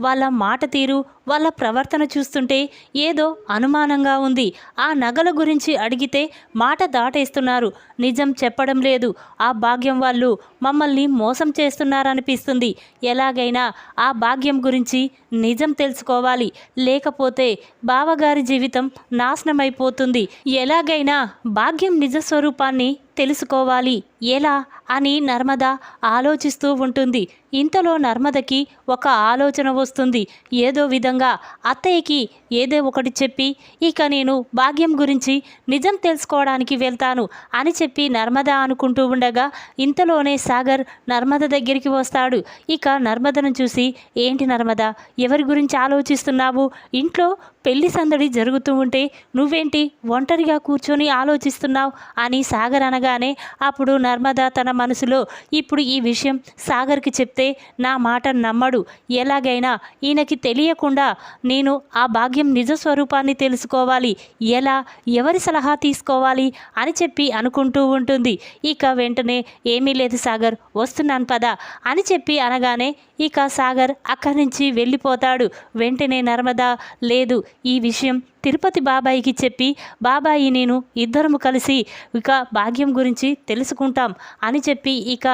వాళ్ళ మాట తీరు వాళ్ళ ప్రవర్తన చూస్తుంటే ఏదో అనుమానంగా ఉంది. ఆ నగల గురించి అడిగితే మాట దాటేస్తున్నారు. నిజం చెప్పడం లేదు. ఆ భాగ్యం వాళ్ళు మమ్మల్ని మోసం చేస్తున్నారనిపిస్తుంది. ఎలాగైనా ఆ భాగ్యం గురించి నిజం తెలుసుకోవాలి. లేకపోతే బావగారి జీవితం నాశనమైపోతుంది. ఎలాగైనా భాగ్యం నిజ స్వరూపాన్ని తెలుసుకోవాలి. ఎలా అని నర్మద ఆలోచిస్తూ ఉంటుంది. ఇంతలో నర్మదకి ఒక ఆలోచన వస్తుంది. ఏదో విధంగా అత్తయ్యకి ఏదో ఒకటి చెప్పి ఇక నేను భాగ్యం గురించి నిజం తెలుసుకోవడానికి వెళ్తాను అని చెప్పి నర్మద అనుకుంటూ ఉండగా ఇంతలోనే సాగర్ నర్మద దగ్గరికి వస్తాడు. ఇక నర్మదను చూసి ఏంటి నర్మద ఎవరి గురించి ఆలోచిస్తున్నావు? ఇంట్లో పెళ్ళి సందడి జరుగుతూ ఉంటే నువ్వేంటి ఒంటరిగా కూర్చొని ఆలోచిస్తున్నావు? అని సాగర్ అనగానే అప్పుడు నర్మద తన మనసులో ఇప్పుడు ఈ విషయం సాగర్కి చెప్తే నా మాట నమ్మడు. ఎలాగైనా ఈయనకి తెలియకుండా నేను ఆ భాగ్యం నిజ స్వరూపాన్ని తెలుసుకోవాలి. ఎలా? ఎవరి సలహా తీసుకోవాలి? అని చెప్పి అనుకుంటూ ఉంటుంది. ఇక వెంటనే ఏమీ లేదు సాగర్ వస్తున్నాను పద అని చెప్పి అనగానే ఇక సాగర్ అక్కడి నుంచి వెళ్ళిపోతాడు. వెంటనే నర్మద లేదు ఈ విషయం తిరుపతి బాబాయికి చెప్పి బాబాయి నేను ఇద్దరము కలిసి ఇక భాగ్యం గురించి తెలుసుకుంటాను తెలుసుకుంటాం అని చెప్పి ఇక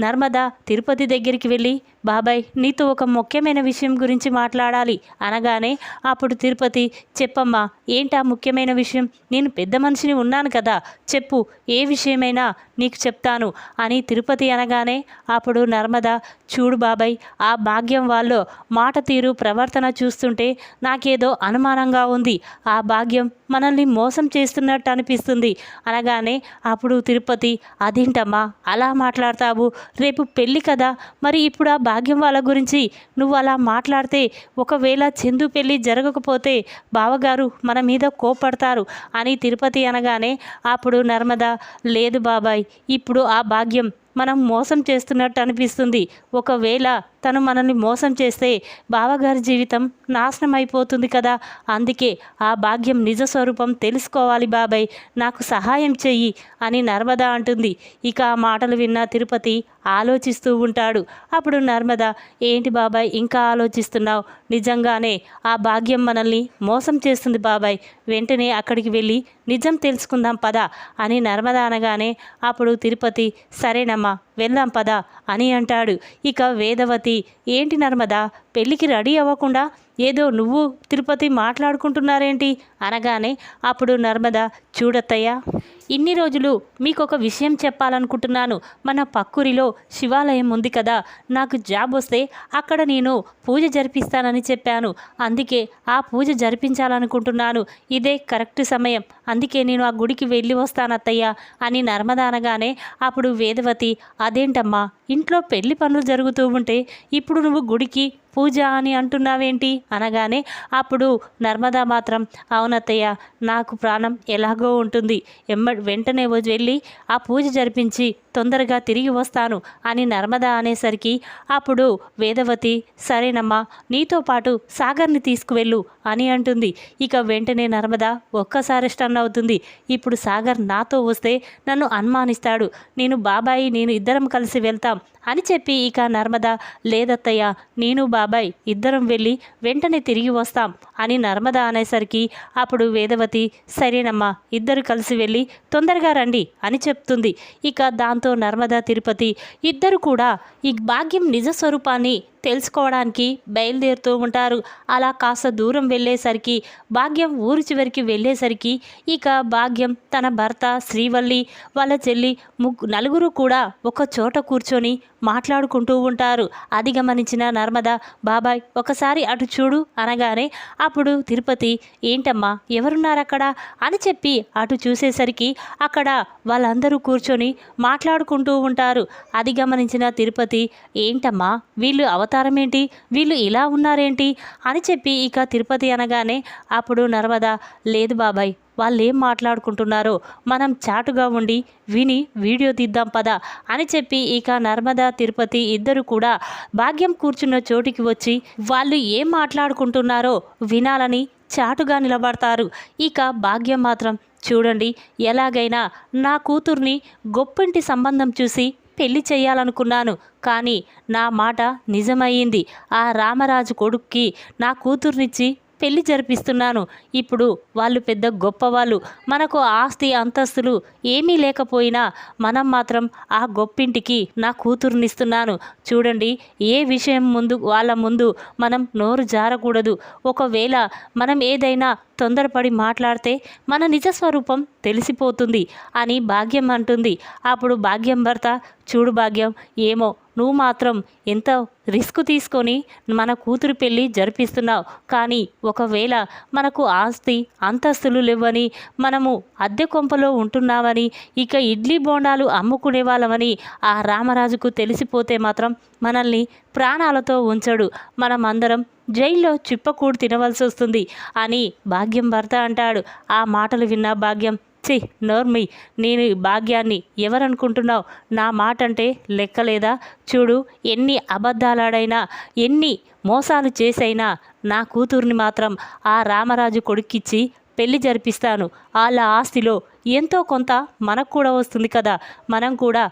నర్మద తిరుపతి దగ్గరికి వెళ్ళి బాబాయ్ నీతో ఒక ముఖ్యమైన విషయం గురించి మాట్లాడాలి. అనగానే అప్పుడు తిరుపతి చెప్పమ్మా ఏంటా ముఖ్యమైన విషయం? నేను పెద్ద మనిషిని ఉన్నాను కదా చెప్పు ఏ విషయమైనా నీకు చెప్తాను అని తిరుపతి అనగానే అప్పుడు నర్మద చూడు బాబాయ్ ఆ భాగ్యం వాళ్ళు మాట తీరు ప్రవర్తన చూస్తుంటే నాకేదో అనుమానంగా ఉంది. ఆ భాగ్యం మనల్ని మోసం చేస్తున్నట్టు అనిపిస్తుంది అనగానే అప్పుడు తిరుపతి అదేంటమ్మా అలా మాట్లాడతావు? రేపు పెళ్ళి కదా మరి ఇప్పుడు ఆ భాగ్యం భాగ్యం వాళ్ళ గురించి నువ్వు అలా మాట్లాడితే ఒకవేళ చందు పెళ్ళి జరగకపోతే బావగారు మన మీద కోపడతారు అని తిరుపతి అనగానే అప్పుడు నర్మద లేదు బాబాయ్ ఇప్పుడు ఆ భాగ్యం మనం మోసం చేస్తున్నట్టు అనిపిస్తుంది. ఒకవేళ తను మనల్ని మోసం చేస్తే బావగారి జీవితం నాశనం అయిపోతుంది కదా. అందుకే ఆ భాగ్యం నిజ స్వరూపం తెలుసుకోవాలి బాబాయ్. నాకు సహాయం చెయ్యి అని నర్మద అంటుంది. ఇక ఆ మాటలు విన్న తిరుపతి ఆలోచిస్తూ ఉంటాడు. అప్పుడు నర్మద ఏంటి బాబాయ్ ఇంకా ఆలోచిస్తున్నావు? నిజంగానే ఆ భాగ్యం మనల్ని మోసం చేస్తుంది బాబాయ్. వెంటనే అక్కడికి వెళ్ళి నిజం తెలుసుకుందాం పద అని నర్మద అనగానే అప్పుడు తిరుపతి సరేనమ్మా వెళ్దాం పద అని అంటాడు. ఇక వేదవతి ఏంటి నర్మదా పెళ్ళికి రెడీ అవ్వకుండా ఏదో నువ్వు తిరుపతి మాట్లాడుకుంటున్నారేంటి? అనగానే అప్పుడు నర్మద చూడత్తయ్యా ఇన్ని రోజులు మీకు ఒక విషయం చెప్పాలనుకుంటున్నాను. మన పక్కూరిలో శివాలయం ఉంది కదా నాకు జాబ్ వస్తే అక్కడ నేను పూజ జరిపిస్తానని చెప్పాను. అందుకే ఆ పూజ జరిపించాలనుకుంటున్నాను. ఇదే కరెక్ట్ సమయం. అందుకే నేను ఆ గుడికి వెళ్ళి వస్తానత్తయ్యా అని నర్మద అనగానే అప్పుడు వేదవతి అదేంటమ్మా ఇంట్లో పెళ్ళి పనులు జరుగుతూ ఉంటే ఇప్పుడు నువ్వు గుడికి పూజ అని అంటున్నావేంటి? అనగానే అప్పుడు నర్మదా మాత్రం అవునత్తయ్య నాకు ప్రాణం ఎలాగో ఉంటుంది. ఎమ్మ వెంటనే వెళ్ళి ఆ పూజ జరిపించి తొందరగా తిరిగి వస్తాను అని నర్మదా అనేసరికి అప్పుడు వేదవతి సరేనమ్మా నీతో పాటు సాగర్ని తీసుకువెళ్ళు అని అంటుంది. ఇక వెంటనే నర్మద ఒక్కసారి స్టన్ అవుతుంది. ఇప్పుడు సాగర్ నాతో వస్తే నన్ను అనుమానిస్తాడు. నేను బాబాయి నేను ఇద్దరం కలిసి వెళ్తాం అని చెప్పి ఇక నర్మద లేదత్తయ్య నేను బాబాయి ఇద్దరం వెళ్ళి వెంటనే తిరిగి వస్తాం అని నర్మద అనేసరికి అప్పుడు వేదవతి సరేనమ్మా ఇద్దరు కలిసి వెళ్ళి తొందరగా రండి అని చెప్తుంది. ఇక దాంతో నర్మద తిరుపతి ఇద్దరు కూడా ఈ భాగ్యం నిజ స్వరూపాన్ని తెలుసుకోవడానికి బయలుదేరుతూ ఉంటారు. అలా కాస్త దూరం వెళ్ళేసరికి భాగ్యం ఊరు చివరికి వెళ్ళేసరికి ఇక భాగ్యం తన భర్త శ్రీవల్లి వాళ్ళ చెల్లి ముగ్గు నలుగురు కూడా ఒక చోట కూర్చొని మాట్లాడుకుంటూ ఉంటారు. అది గమనించిన నర్మద బాబాయ్ ఒకసారి అటు చూడు అనగానే అప్పుడు తిరుపతి ఏంటమ్మా ఎవరున్నారు అక్కడ అని చెప్పి అటు చూసేసరికి అక్కడ వాళ్ళందరూ కూర్చొని మాట్లాడుకుంటూ ఉంటారు. అది గమనించిన తిరుపతి ఏంటమ్మా వీళ్ళు అవతారం అవతారం ఏంటి వీళ్ళు ఇలా ఉన్నారేంటి? అని చెప్పి ఇక తిరుపతి అనగానే అప్పుడు నర్మద లేదు బాబాయ్ వాళ్ళు ఏం మాట్లాడుకుంటున్నారో మనం చాటుగా ఉండి విని వీడియో తీద్దాం పద అని చెప్పి ఇక నర్మద తిరుపతి ఇద్దరు కూడా భాగ్యం కూర్చున్న చోటికి వచ్చి వాళ్ళు ఏం మాట్లాడుకుంటున్నారో వినాలని చాటుగా నిలబడతారు. ఇక భాగ్యం మాత్రం చూడండి ఎలాగైనా నా కూతుర్ని గొప్పింటి సంబంధం చూసి పెళ్ళి చేయాలనుకున్నాను. కానీ నా మాట నిజమయ్యింది. ఆ రామరాజు కొడుక్కి నా కూతుర్నిచ్చి పెళ్ళి జరిపిస్తున్నాను. ఇప్పుడు వాళ్ళు పెద్ద గొప్పవాళ్ళు. మనకు ఆస్తి అంతస్తులు ఏమీ లేకపోయినా మనం మాత్రం ఆ గొప్పింటికి నా కూతురునిస్తున్నాను. చూడండి ఏ విషయం ముందు వాళ్ళ ముందు మనం నోరు జారకూడదు. ఒకవేళ మనం ఏదైనా తొందరపడి మాట్లాడితే మన నిజ స్వరూపం తెలిసిపోతుంది అని భాగ్యం అంటుంది. అప్పుడు భాగ్యం భర్త చూడు భాగ్యం ఏమో నువ్వు మాత్రం ఎంత రిస్క్ తీసుకొని మన కూతురు పెళ్ళి జరిపిస్తున్నావు. కానీ ఒకవేళ మనకు ఆస్తి అంతస్తులు లేవని మనము అద్దె కొంపలో ఉంటున్నామని ఇక ఇడ్లీ బోండాలు అమ్ముకునే వాళ్ళమని ఆ రామరాజుకు తెలిసిపోతే మాత్రం మనల్ని ప్రాణాలతో ఉంచడు. మనమందరం జైల్లో చిప్పకూడు తినవలసి వస్తుంది అని భాగ్యం భర్త అంటాడు. ఆ మాటలు విన్న భాగ్యం చి నోర్మి నేను భాగ్యాన్ని ఎవరనుకుంటున్నావు? నా మాట అంటే లెక్కలేదా? చూడు ఎన్ని అబద్ధాలాడైనా ఎన్ని మోసాలు చేసైనా నా కూతుర్ని మాత్రం ఆ రామరాజు కొడుక్కిచ్చి పెళ్ళి జరిపిస్తాను. వాళ్ళ ఆస్తిలో ఎంతో కొంత మనకు కూడా వస్తుంది కదా. మనం కూడా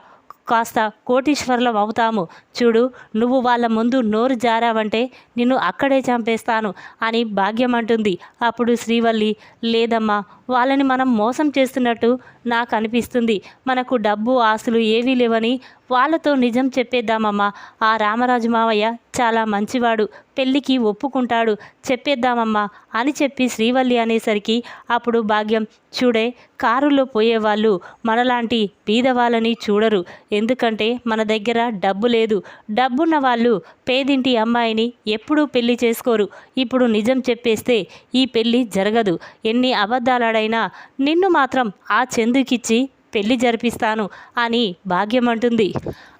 కాస్త కోటీశ్వర్లం అవుతాము. చూడు నువ్వు వాళ్ళ ముందు నోరు జారావంటే నిన్ను అక్కడే చంపేస్తాను అని భాగ్యం అంటుంది అప్పుడు శ్రీవల్లి లేదమ్మా వాళ్ళని మనం మోసం చేస్తున్నట్టు నాకు అనిపిస్తుంది. మనకు డబ్బు ఆస్తులు ఏవీ లేవని వాళ్ళతో నిజం చెప్పేద్దామమ్మా. ఆ రామరాజు మావయ్య చాలా మంచివాడు. పెళ్ళికి ఒప్పుకుంటాడు. చెప్పేద్దామమ్మా అని చెప్పి శ్రీవల్లి అనేసరికి అప్పుడు భాగ్యం చూడే కారులో పోయేవాళ్ళు మనలాంటి బీదవాళ్ళని చూడరు. ఎందుకంటే మన దగ్గర డబ్బు లేదు. డబ్బున్న వాళ్ళు పేదింటి అమ్మాయిని ఎప్పుడూ పెళ్ళి చేసుకోరు. ఇప్పుడు నిజం చెప్పేస్తే ఈ పెళ్ళి జరగదు. ఎన్ని అబద్ధాలాడైనా నిన్ను మాత్రం ఆ చందుకిచ్చి పెళ్ళి జరిపిస్తాను అని భాగ్యం అంటుంది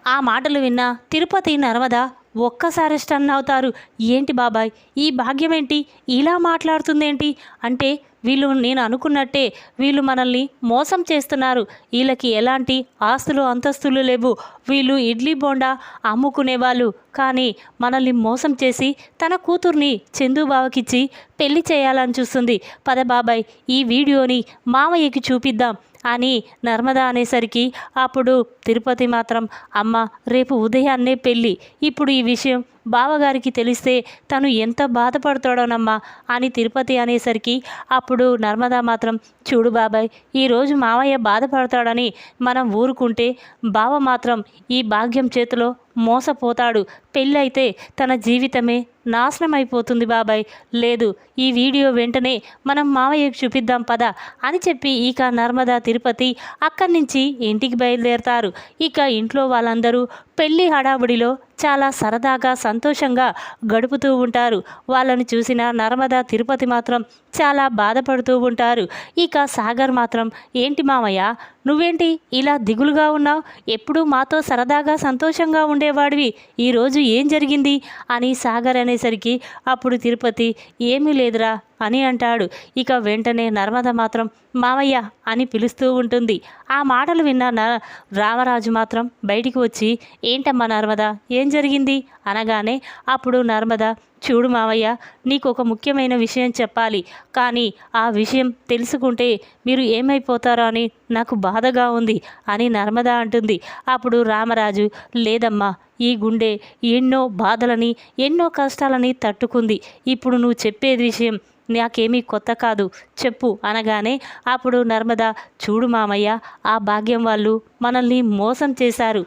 ఆ మాటలు విన్న తిరుపతి నర్మద ఒక్కసారి స్టన్ అవుతారు. ఏంటి బాబాయ్? ఈ భాగ్యం ఏంటి ఇలా మాట్లాడుతుందేంటి? అంటే వీళ్ళు నేను అనుకున్నట్టే వీళ్ళు మనల్ని మోసం చేస్తున్నారు. వీళ్ళకి ఎలాంటి ఆస్తులు అంతస్తులు లేవు. వీళ్ళు ఇడ్లీ బోండా అమ్ముకునే వాళ్ళు కానీ మనల్ని మోసం చేసి తన కూతుర్ని చందుబావకిచ్చి పెళ్ళి చేయాలని చూస్తుంది. పద బాబాయ్ ఈ వీడియోని మామయ్యకి చూపిద్దాం. అని నర్మద అనేసరికి అప్పుడు తిరుపతి మాత్రం అమ్మ రేపు ఉదయాన్నే పెళ్ళి. ఇప్పుడు ఈ విషయం బావగారికి తెలిస్తే తను ఎంత బాధపడతాడోనమ్మా అని తిరుపతి అనేసరికి అప్పుడు నర్మదా మాత్రం చూడు బాబాయ్ ఈరోజు మావయ్య బాధపడతాడని మనం ఊరుకుంటే బావ మాత్రం ఈ భాగ్యం చేతిలో మోసపోతాడు. పెళ్ళైతే తన జీవితమే నాశనం అయిపోతుంది బాబాయ్. లేదు ఈ వీడియో వెంటనే మనం మావయ్యకు చూపిద్దాం పద అని చెప్పి ఇక నర్మదా తిరుపతి అక్కడి నుంచి ఇంటికి బయలుదేరతారు. ఇక ఇంట్లో వాళ్ళందరూ పెళ్ళి హడావుడిలో చాలా సరదాగా సంతోషంగా గడుపుతూ ఉంటారు. వాళ్ళని చూసిన నర్మదా తిరుపతి మాత్రం చాలా బాధపడుతూ ఉంటారు. ఇక సాగర్ మాత్రం ఏంటి మామయ్య నువ్వేంటి ఇలా దిగులుగా ఉన్నావు? ఎప్పుడూ మాతో సరదాగా సంతోషంగా ఉండేవాడివి. ఈరోజు ఏం జరిగింది? అని సాగర్ అనేసరికి అప్పుడు తిరుపతి ఏమీ లేదురా అని అంటాడు. ఇక వెంటనే నర్మద మాత్రం మామయ్య అని పిలుస్తూ ఉంటుంది. ఆ మాటలు విన్న న రామరాజు మాత్రం బయటికి వచ్చి ఏంటమ్మా నర్మద ఏం జరిగింది? అనగానే అప్పుడు నర్మద చూడు మావయ్య నీకు ఒక ముఖ్యమైన విషయం చెప్పాలి. కానీ ఆ విషయం తెలుసుకుంటే మీరు ఏమైపోతారో అని నాకు బాధగా ఉంది అని నర్మద అంటుంది. అప్పుడు రామరాజు లేదమ్మా ఈ గుండె ఎన్నో బాధలని ఎన్నో కష్టాలని తట్టుకుంది. ఇప్పుడు నువ్వు చెప్పేది విషయం నాకేమీ కొత్త కాదు చెప్పు అనగానే అప్పుడు నర్మద చూడు మామయ్య ఆ భాగ్యం వాళ్ళు మనల్ని మోసం చేశారు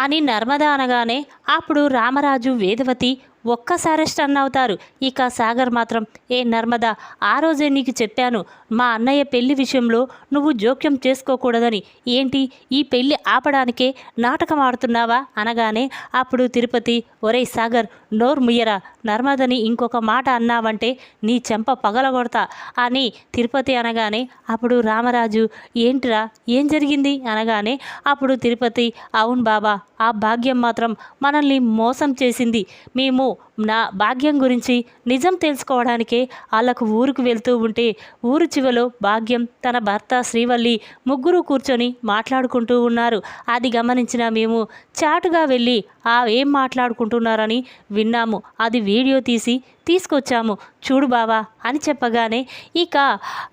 అని నర్మద అనగానే అప్పుడు రామరాజు వేదవతి ఒక్కసారి స్టన్ అవుతారు. ఇక సాగర్ మాత్రం ఏ నర్మద ఆ రోజే నీకు చెప్పాను. మా అన్నయ్య పెళ్ళి విషయంలో నువ్వు జోక్యం చేసుకోకూడదని. ఏంటి ఈ పెళ్ళి ఆపడానికే నాటకం ఆడుతున్నావా? అనగానే అప్పుడు తిరుపతి ఒరే సాగర్ నోరు ముయ్యరా. నర్మదని ఇంకొక మాట అన్నావంటే నీ చెంప పగలగొడతా అని తిరుపతి అనగానే అప్పుడు రామరాజు ఏంటిరా ఏం జరిగింది? అనగానే అప్పుడు తిరుపతి అవును బాబా ఆ భాగ్యం మాత్రం మనల్ని మోసం చేసింది. మేము నా భాగ్యం గురించి నిజం తెలుసుకోవడానికే వాళ్ళకు ఊరుకు వెళ్తూ ఉంటే ఊరు చివలో భాగ్యం తన భర్త శ్రీవల్లి ముగ్గురు కూర్చొని మాట్లాడుకుంటూ ఉన్నారు. అది గమనించిన మేము చాటుగా వెళ్ళి ఆ ఏం మాట్లాడుకుంటున్నారని విన్నాము. అది వీడియో తీసి తీసుకొచ్చాము. చూడు బావా అని చెప్పగానే ఇక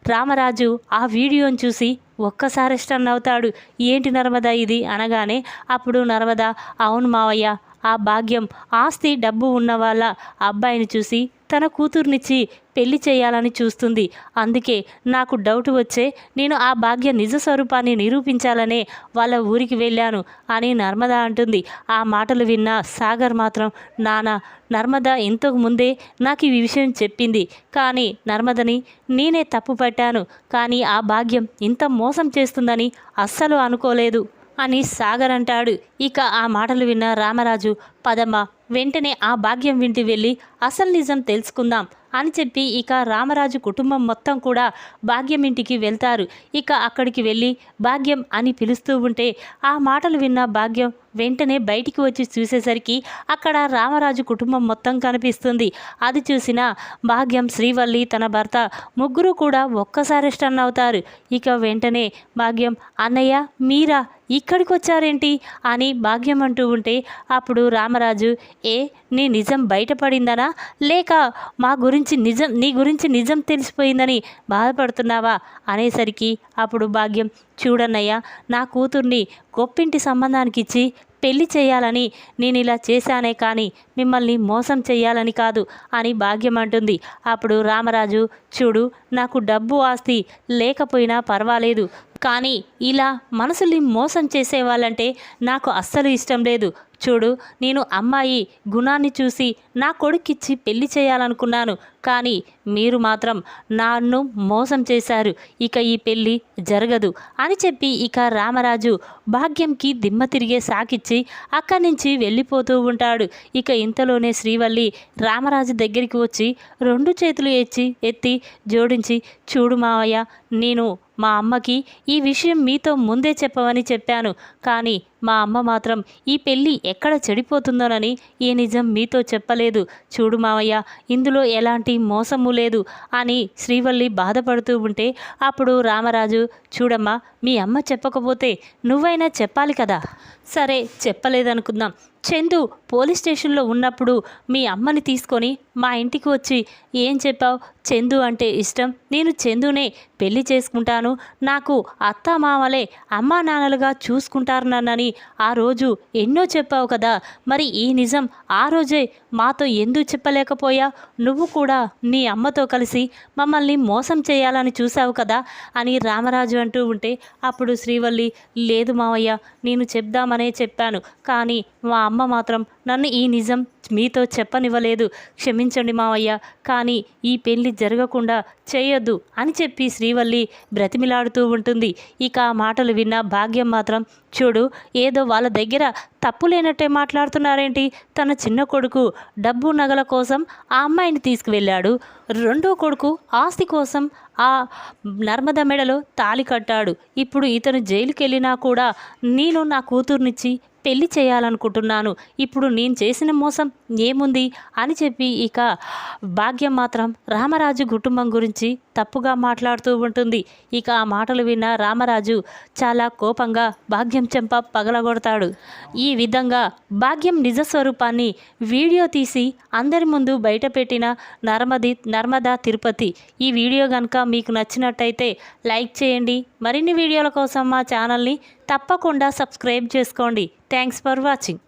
రామరాజు ఆ వీడియోని చూసి ఒక్కసారి స్టన్ అవుతాడు ఏంటి నర్మదా ఇది? అనగానే అప్పుడు నర్మదా అవును మావయ్య ఆ భాగ్యం ఆస్తి డబ్బు ఉన్న వాళ్ళ అబ్బాయిని చూసి తన కూతుర్నిచ్చి పెళ్ళి చేయాలని చూస్తుంది. అందుకే నాకు డౌట్ వచ్చే నేను ఆ భాగ్య నిజ స్వరూపాన్ని నిరూపించాలనే వాళ్ళ ఊరికి వెళ్ళాను అని నర్మద అంటుంది. ఆ మాటలు విన్న సాగర్ మాత్రం నానా నర్మద ఇంతకు ముందే నాకు ఈ విషయం చెప్పింది. కానీ నర్మదని నేనే తప్పు పట్టాను. కానీ ఆ భాగ్యం ఇంత మోసం చేస్తుందని అస్సలు అనుకోలేదు. అని సాగర్ అంటాడు. ఇక ఆ మాటలు విన్న రామరాజు పదమ్మ వెంటనే ఆ భాగ్యం వింటి వెళ్ళి అసలు నిజం తెలుసుకుందాం అని చెప్పి ఇక రామరాజు కుటుంబం మొత్తం కూడా భాగ్యం ఇంటికి వెళ్తారు. ఇక అక్కడికి వెళ్ళి భాగ్యం అని పిలుస్తూ ఉంటే ఆ మాటలు విన్న భాగ్యం వెంటనే బయటికి వచ్చి చూసేసరికి అక్కడ రామరాజు కుటుంబం మొత్తం కనిపిస్తుంది. అది చూసిన భాగ్యం శ్రీవల్లి తన భర్త ముగ్గురు కూడా ఒక్కసారి స్టన్ అవుతారు. ఇక వెంటనే భాగ్యం అన్నయ్య మీరా? ఇక్కడికి వచ్చారేంటి? అని భాగ్యం అంటూ ఉంటే అప్పుడు రామరాజు ఏ నీ నిజం బయటపడిందనా? లేక మా గురించి నిజం నీ గురించి నిజం తెలిసిపోయిందని బాధపడుతున్నావా? అనేసరికి అప్పుడు భాగ్యం చూడన్నయ్య నా కూతుర్ని గొప్పింటి సంబంధానికి ఇచ్చి పెళ్ళి చేయాలని నేను ఇలా చేశానే కానీ మిమ్మల్ని మోసం చేయాలని కాదు అని భాగ్యం అంటుంది అప్పుడు రామరాజు చూడు నాకు డబ్బు ఆస్తి లేకపోయినా పర్వాలేదు కానీ ఇలా మనసుల్ని మోసం చేసేవాళ్ళంటే నాకు అస్సలు ఇష్టం లేదు. చూడు నేను అమ్మాయి గుణాన్ని చూసి నా కొడుక్కిచ్చి పెళ్ళి చేయాలనుకున్నాను. కానీ మీరు మాత్రం నన్ను మోసం చేశారు. ఇక ఈ పెళ్ళి జరగదు అని చెప్పి ఇక రామరాజు భాగ్యంకి దిమ్మ తిరిగే సాకిచ్చి అక్కడి నుంచి వెళ్ళిపోతూ ఉంటాడు. ఇక ఇంతలోనే శ్రీవల్లి రామరాజు దగ్గరికి వచ్చి రెండు చేతులు ఎచ్చి ఎత్తి జోడించి చూడు మావయ్య నేను మా అమ్మకి ఈ విషయం మీతో ముందే చెప్పవని చెప్పాను. కానీ మా అమ్మ మాత్రం ఈ పెళ్ళి ఎక్కడ చెడిపోతుందోనని ఈ నిజం మీతో చెప్పలేదు. చూడు మావయ్య ఇందులో ఎలాంటి మోసము లేదు అని శ్రీవల్లి బాధపడుతూ ఉంటే అప్పుడు రామరాజు చూడమ్మా మీ అమ్మ చెప్పకపోతే నువ్వైనా చెప్పాలి కదా? సరే చెప్పలేదనుకుందాం. చందు పోలీస్ స్టేషన్లో ఉన్నప్పుడు మీ అమ్మని తీసుకొని మా ఇంటికి వచ్చి ఏం చెప్పావు? చందు అంటే ఇష్టం. నేను చందునే పెళ్ళి చేసుకుంటాను. నాకు అత్త మామలే అమ్మా నాన్నలుగా చూసుకుంటారు నన్నని ఆ రోజు ఎన్నో చెప్పావు కదా. మరి ఈ నిజం ఆ రోజే మాతో ఎందుకు చెప్పలేకపోయా? నువ్వు కూడా నీ అమ్మతో కలిసి మమ్మల్ని మోసం చేయాలని చూసావు కదా అని రామరాజు అంటూ ఉంటే అప్పుడు శ్రీవల్లి లేదు మావయ్య నేను చెప్దామనే చెప్పాను. కానీ మా అమ్మ మాత్రం నన్ను ఈ నిజం మీతో చెప్పనివ్వలేదు. క్షమించండి మావయ్య కానీ ఈ పెళ్ళి జరగకుండా చేయొద్దు అని చెప్పి శ్రీవల్లి బ్రతిమిలాడుతూ ఉంటుంది. ఇక ఆ మాటలు విన్న భాగ్యం మాత్రం చూడు ఏదో వాళ్ళ దగ్గర తప్పు లేనట్టే మాట్లాడుతున్నారేంటి? తన చిన్న కొడుకు డబ్బు నగల కోసం ఆ అమ్మాయిని తీసుకువెళ్ళాడు. రెండో కొడుకు ఆస్తి కోసం ఆ నర్మద మెడలో తాలి కట్టాడు. ఇప్పుడు ఇతను జైలుకి వెళ్ళినా కూడా నేను నా కూతుర్నిచ్చి పెళ్ళి చేయాలనుకుంటున్నాను. ఇప్పుడు నేను చేసిన మోసం ఏముంది? అని చెప్పి ఇక భాగ్యం మాత్రం రామరాజు కుటుంబం గురించి తప్పుగా మాట్లాడుతూ ఉంటుంది. ఇక ఆ మాటలు విన్న రామరాజు చాలా కోపంగా భాగ్యం చెంప పగలగొడతాడు. ఈ విధంగా భాగ్యం నిజ స్వరూపాన్ని వీడియో తీసి అందరి ముందు బయటపెట్టిన నర్మది నర్మదా తిరుపతి. ఈ వీడియో కనుక మీకు నచ్చినట్టయితే లైక్ చేయండి. మరిన్ని వీడియోల కోసం మా ఛానల్ని తప్పకుండా సబ్స్క్రైబ్ చేసుకోండి. Thanks for watching.